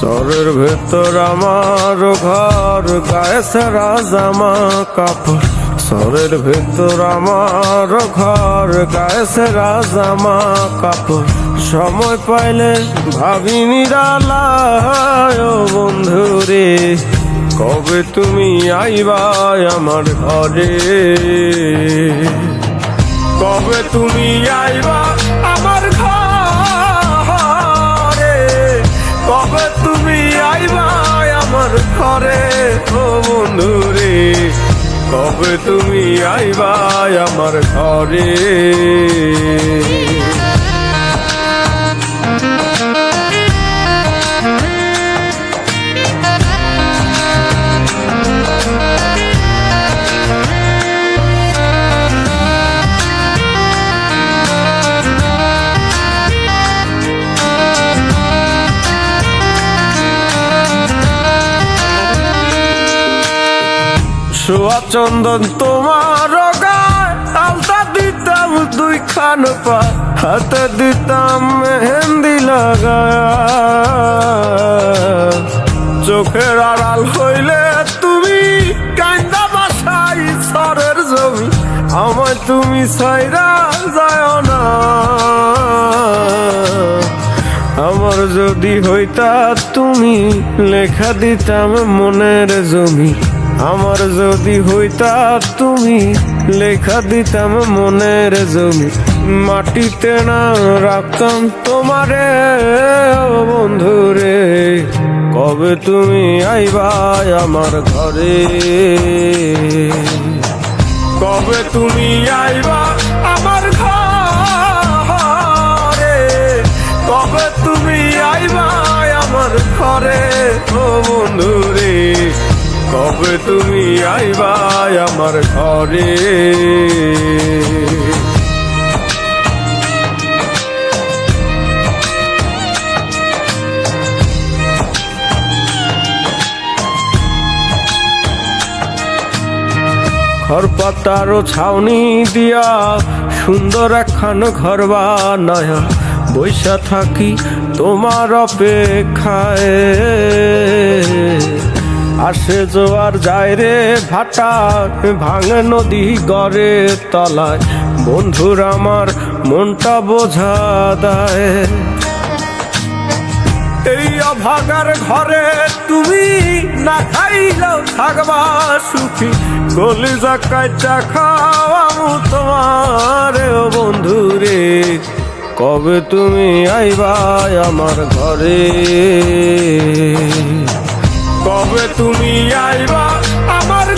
ঘরের ভেতর আমার ঘর, গায়ে সারা জামা কাপড়। সরের ভেতর আমার ঘর, গায়ে সারা জামা কাপড়। সময় পাইলে ভাবি নিরালায় ও বন্ধু রে কবে তুমি আইবা আমার ঘরে? কবে তুমি আইবা কবে তুমি আইবা আমার ঘরে? সোয়া চন্দন তোমার আলতা দিতাম দুই খান পা, হাতে দিতাম মেহেন্দি লাগায়। চোখের আড়াল হইলে তুমি কান্দা বাসাই সরের জমি, আমায় তুমি সাইরা যায় না। আমার যদি হইতা তুমি লেখা দিতাম মনের জমি। আমার যদি হইতা তুমি লেখা দিতাম মনের জমি। মাটিতে না রাখতাম তোমারে বন্ধুরে। কবে তুমি আইবা আমার ঘরে? কবে তুমি আইবা আমার ঘরে? কবে তুমি আইবা আমার ঘরে? ও বন্ধু রে কবে তুমি আইবা আমার ঘরে? খরপাতারও ছাউনি দিয়া সুন্দর একখান ঘর বানায়া বৈশা থাকি তোমার অপেক্ষায়। আসে জোয়ার যায় রে ভাটা, ভাঙে নদী গড়ে তলায়। বন্ধুর আমার মনটা বোঝা দেয়। এই অভাগার ঘরে তুমি না খাইলেও থাকবা সুখী। কলিজা কাইচা খাওয়ামু তোমার ও বন্ধু রে কবে তুমি আইবা আমার ঘরে? কবে তুমি আইবা? আমার